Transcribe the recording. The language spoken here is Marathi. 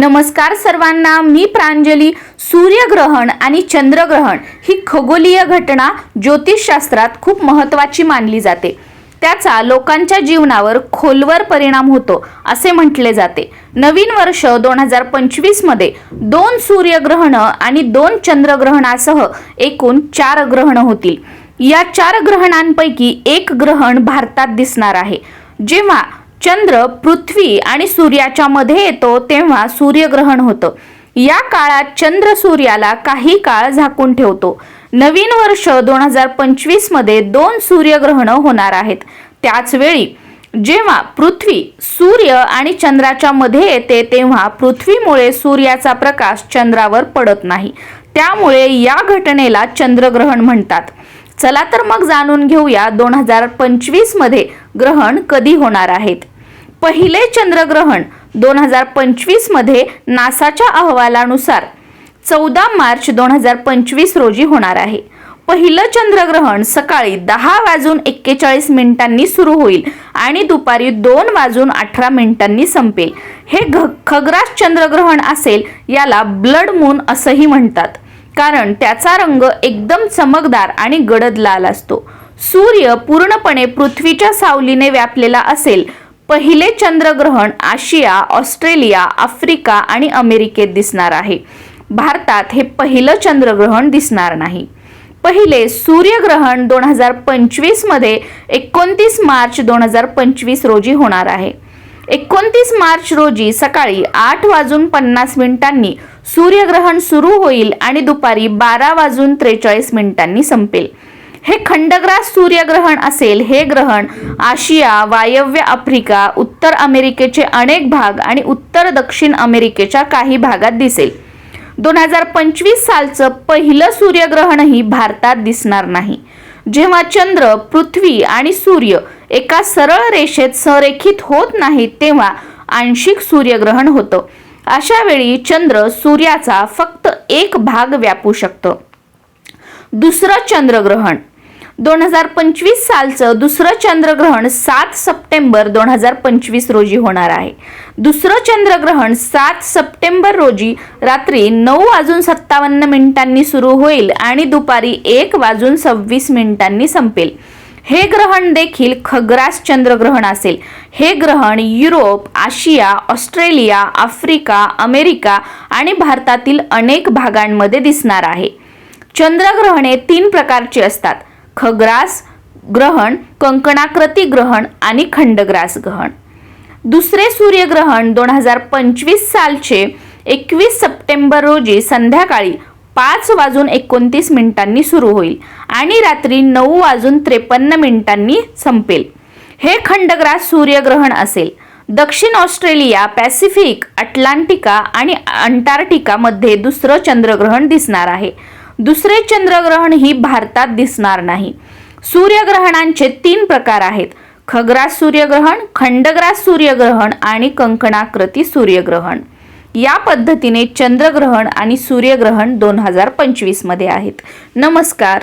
नमस्कार सर्वांना मी प्रांजली. सूर्यग्रहण आणि चंद्रग्रहण ही खगोलीय घटना ज्योतिषशास्त्रात खूप महत्त्वाची मानली जाते. त्याचा लोकांच्या जीवनावर खोलवर परिणाम होतो असे म्हटले जाते. नवीन वर्ष दोन हजार पंचवीसमध्ये दोन सूर्यग्रहणं आणि दोन चंद्रग्रहणासह एकूण चार ग्रहणं होतील. या चार ग्रहणांपैकी एक ग्रहण भारतात दिसणार आहे. जेव्हा चंद्र पृथ्वी आणि सूर्याच्या मध्ये येतो तेव्हा सूर्यग्रहण होतं. या काळात चंद्र सूर्याला काही काळ झाकून ठेवतो. नवीन वर्ष दोन हजार पंचवीसमध्ये दोन सूर्यग्रहणं होणार आहेत. त्याच वेळी जेव्हा पृथ्वी सूर्य आणि चंद्राच्या मध्ये येते तेव्हा पृथ्वीमुळे सूर्याचा प्रकाश चंद्रावर पडत नाही. त्यामुळे या घटनेला चंद्रग्रहण म्हणतात. चला तर मग जाणून घेऊया दोन हजार पंचवीसमध्ये ग्रहण कधी होणार आहेत. पहिले चंद्रग्रहण दोन हजार पंचवीसमध्ये नासाच्या अहवालानुसार चौदा मार्च दोन हजार पंचवीस रोजी होणार आहे. पहिलं चंद्रग्रहण सकाळी दहा वाजून एक्केचाळीस मिनिटांनी सुरू होईल आणि दुपारी दोन वाजून अठरा मिनिटांनी संपेल. हे घ खग्रास चंद्रग्रहण असेल याला ब्लड मून असंही म्हणतात. कारण त्याचा रंग एकदम चमकदार आणि गडद लाल असतो. सूर्य पूर्णपणे पृथ्वीच्या सावलीने व्यापलेला असेल पहिले चंद्रग्रहण आशिया ऑस्ट्रेलिया आफ्रिका आणि अमेरिकेत दिसणार आहे. भारतात हे पहिलं चंद्रग्रहण दिसणार नाही. पहिले सूर्यग्रहण दोन हजार पंचवीसमध्ये एकोणतीस मार्च दोन हजार पंचवीस रोजी होणार आहे. एकोणतीस मार्च रोजी सकाळी आठ वाजून पन्नास मिनिटांनी सूर्यग्रहण सुरू होईल आणि दुपारी बारा वाजून त्रेचाळीस मिनिटांनी संपेल. हे खंडग्रास सूर्यग्रहण असेल हे ग्रहण आशिया वायव्य आफ्रिका उत्तर अमेरिकेचे अनेक भाग आणि उत्तर दक्षिण अमेरिकेच्या काही भागात दिसेल. दोन हजार पंचवीस सालचं पहिलं सूर्यग्रहणही भारतात दिसणार नाही. जेव्हा चंद्र पृथ्वी आणि सूर्य एका सरळ रेषेत संरेखित होत नाहीत तेव्हा आंशिक सूर्यग्रहण होतं. अशा वेळी चंद्र सूर्याचा फक्त एक भाग व्यापू शकतं. दुसरं चंद्रग्रहण. दोन हजार पंचवीस सालचं दुसरं चंद्रग्रहण सात सप्टेंबर दोन हजार पंचवीस रोजी होणार आहे. दुसरं चंद्रग्रहण सात सप्टेंबर रोजी रात्री नऊ वाजून सत्तावन्न मिनिटांनी सुरू होईल आणि दुपारी एक वाजून सव्वीस मिनिटांनी संपेल. हे ग्रहण देखील खग्रास चंद्रग्रहण असेल. हे ग्रहण युरोप आशिया ऑस्ट्रेलिया आफ्रिका अमेरिका आणि भारतातील अनेक भागांमध्ये दिसणार आहे. चंद्रग्रहणे तीन प्रकारची असतात. खग्रास ग्रहण कंकणाकृती ग्रहण आणि खंडग्रास ग्रहण. दुसरे सूर्यग्रहण दोन हजार पंचवीस सालचे एकवीस सप्टेंबर रोजी संध्याकाळी पाच वाजून एकोणतीस मिनिटांनी सुरू होईल आणि रात्री नऊ वाजून त्रेपन्न मिनिटांनी संपेल. हे खंडग्रास सूर्यग्रहण असेल. दक्षिण ऑस्ट्रेलिया पॅसिफिक अटलांटिका आणि अंटार्क्टिकामध्ये दुसरं चंद्रग्रहण दिसणार आहे. दुसरे चंद्रग्रहण ही भारतात दिसणार नाही. सूर्यग्रहणांचे तीन प्रकार आहेत. खग्रास सूर्यग्रहण खंडग्रास सूर्यग्रहण आणि कंकणाकृती सूर्यग्रहण. या पद्धतीने चंद्रग्रहण आणि सूर्यग्रहण दोन हजार पंचवीसमध्ये आहेत. नमस्कार.